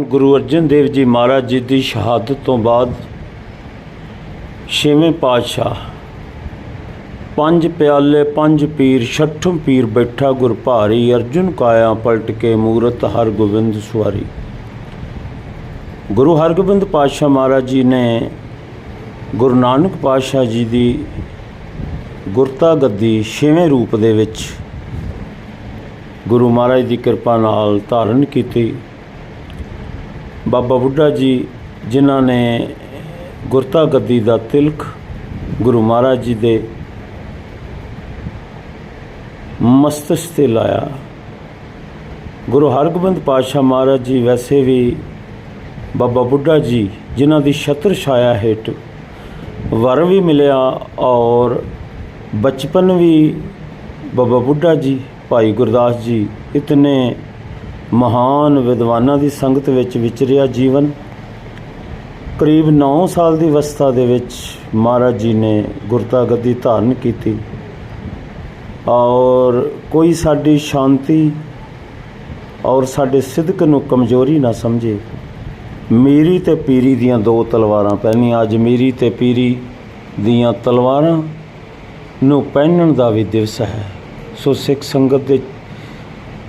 ਗੁਰੂ ਅਰਜਨ ਦੇਵ ਜੀ ਮਹਾਰਾਜ ਜੀ ਦੀ ਸ਼ਹਾਦਤ ਤੋਂ ਬਾਅਦ ਛੇਵੇਂ ਪਾਤਸ਼ਾਹ ਪੰਜ ਪਿਆਲੇ, ਪੰਜ ਪੀਰ ਛਠਮ ਪੀਰ ਬੈਠਾ ਗੁਰ ਭਾਰੀ ਅਰਜੁਨ ਕਾਇਆ ਪਲਟ ਕੇ ਮੂਰਤ ਹਰ ਗੋਬਿੰਦ ਸਵਾਰੀ ਗੁਰੂ ਹਰਗੋਬਿੰਦ ਪਾਤਸ਼ਾਹ ਮਹਾਰਾਜ ਜੀ ਨੇ ਗੁਰੂ ਨਾਨਕ ਪਾਤਸ਼ਾਹ ਜੀ ਦੀ ਗੁਰਤਾ ਗੱਦੀ ਛੇਵੇਂ ਰੂਪ ਦੇ ਵਿੱਚ ਗੁਰੂ ਮਹਾਰਾਜ ਦੀ ਕਿਰਪਾ ਨਾਲ ਧਾਰਨ ਕੀਤੀ। ਬਾਬਾ ਬੁੱਢਾ ਜੀ, ਜਿਨ੍ਹਾਂ ਨੇ ਗੁਰਤਾ ਗੱਦੀ ਦਾ ਤਿਲਕ ਗੁਰੂ ਮਹਾਰਾਜ ਜੀ ਦੇ ਮਸਤਕ ਤੇ ਲਾਇਆ। ਗੁਰੂ ਹਰਗੋਬਿੰਦ ਪਾਤਸ਼ਾਹ ਮਹਾਰਾਜ ਜੀ ਵੈਸੇ ਵੀ ਬਾਬਾ ਬੁੱਢਾ ਜੀ, ਜਿਨ੍ਹਾਂ ਦੀ ਛਤਰ ਛਾਇਆ ਹੇਠ ਵਰ ਵੀ ਮਿਲਿਆ ਔਰ ਬਚਪਨ ਵੀ ਬਾਬਾ ਬੁੱਢਾ ਜੀ, ਭਾਈ ਗੁਰਦਾਸ ਜੀ, ਇਤਨੇ ਮਹਾਨ ਵਿਦਵਾਨਾਂ ਦੀ ਸੰਗਤ ਵਿੱਚ ਵਿਚਰਿਆ ਜੀਵਨ, ਕਰੀਬ 9 ਸਾਲ ਦੀ ਅਵਸਥਾ ਦੇ ਵਿੱਚ ਮਹਾਰਾਜ ਜੀ ਨੇ ਗੁਰਤਾ ਗੱਦੀ ਧਾਰਨ ਕੀਤੀ ਔਰ ਕੋਈ ਸਾਡੀ ਸ਼ਾਂਤੀ ਔਰ ਸਾਡੇ ਸਿਦਕ ਨੂੰ ਕਮਜ਼ੋਰੀ ਨਾ ਸਮਝੇ। ਮੇਰੀ ਤੇ ਪੀਰੀ ਦੀਆਂ ਦੋ ਤਲਵਾਰਾਂ ਪਹਿਨੀਆਂ। ਅੱਜ ਮੇਰੀ ਤੇ ਪੀਰੀ ਦੀਆਂ ਤਲਵਾਰਾਂ ਨੂੰ ਪਹਿਨਣ ਦਾ ਵੀ ਦਿਵਸ ਹੈ। ਸੋ ਸਿੱਖ ਸੰਗਤ ਦੇ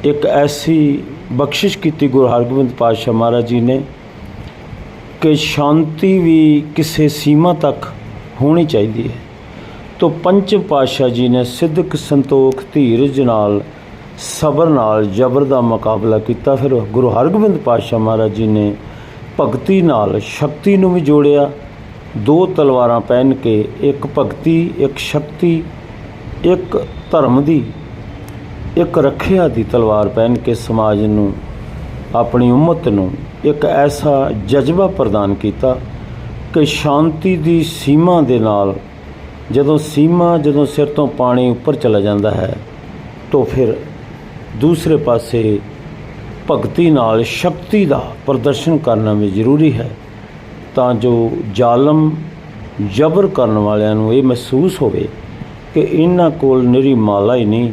ਇੱਕ ਐਸੀ ਬਖਸ਼ਿਸ਼ ਕੀਤੀ ਗੁਰੂ ਹਰਗੋਬਿੰਦ ਪਾਤਸ਼ਾਹ ਮਹਾਰਾਜ ਜੀ ਨੇ ਕਿ ਸ਼ਾਂਤੀ ਵੀ ਕਿਸੇ ਸੀਮਾ ਤੱਕ ਹੋਣੀ ਚਾਹੀਦੀ ਹੈ। ਤੋ ਪੰਚਮ ਪਾਤਸ਼ਾਹ ਜੀ ਨੇ ਸਿੱਧਕ ਸੰਤੋਖ ਧੀਰਜ ਨਾਲ, ਸਬਰ ਨਾਲ ਜਬਰ ਦਾ ਮੁਕਾਬਲਾ ਕੀਤਾ। ਫਿਰ ਗੁਰੂ ਹਰਗੋਬਿੰਦ ਪਾਤਸ਼ਾਹ ਮਹਾਰਾਜ ਜੀ ਨੇ ਭਗਤੀ ਨਾਲ ਸ਼ਕਤੀ ਨੂੰ ਵੀ ਜੋੜਿਆ। ਦੋ ਤਲਵਾਰਾਂ ਪਹਿਨ ਕੇ ਇੱਕ ਭਗਤੀ, ਇੱਕ ਸ਼ਕਤੀ, ਇੱਕ ਧਰਮ ਦੀ ਇੱਕ ਰੱਖਿਆ ਦੀ ਤਲਵਾਰ ਪਹਿਨ ਕੇ ਸਮਾਜ ਨੂੰ, ਆਪਣੀ ਉਮਤ ਨੂੰ ਇੱਕ ਐਸਾ ਜਜ਼ਬਾ ਪ੍ਰਦਾਨ ਕੀਤਾ ਕਿ ਸ਼ਾਂਤੀ ਦੀ ਸੀਮਾ ਦੇ ਨਾਲ ਜਦੋਂ ਸੀਮਾ ਜਦੋਂ ਸਿਰ ਤੋਂ ਪਾਣੀ ਉੱਪਰ ਚਲਾ ਜਾਂਦਾ ਹੈ, ਤਾਂ ਫਿਰ ਦੂਸਰੇ ਪਾਸੇ ਭਗਤੀ ਨਾਲ ਸ਼ਕਤੀ ਦਾ ਪ੍ਰਦਰਸ਼ਨ ਕਰਨਾ ਵੀ ਜ਼ਰੂਰੀ ਹੈ, ਤਾਂ ਜੋ ਜ਼ਾਲਮ ਜਬਰ ਕਰਨ ਵਾਲਿਆਂ ਨੂੰ ਇਹ ਮਹਿਸੂਸ ਹੋਵੇ ਕਿ ਇਹਨਾਂ ਕੋਲ ਨਿਰੀ ਮਾਲਾ ਹੀ ਨਹੀਂ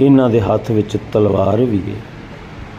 ਇਹਨਾਂ ਦੇ ਹੱਥ ਵਿੱਚ ਤਲਵਾਰ ਵੀ ਹੈ।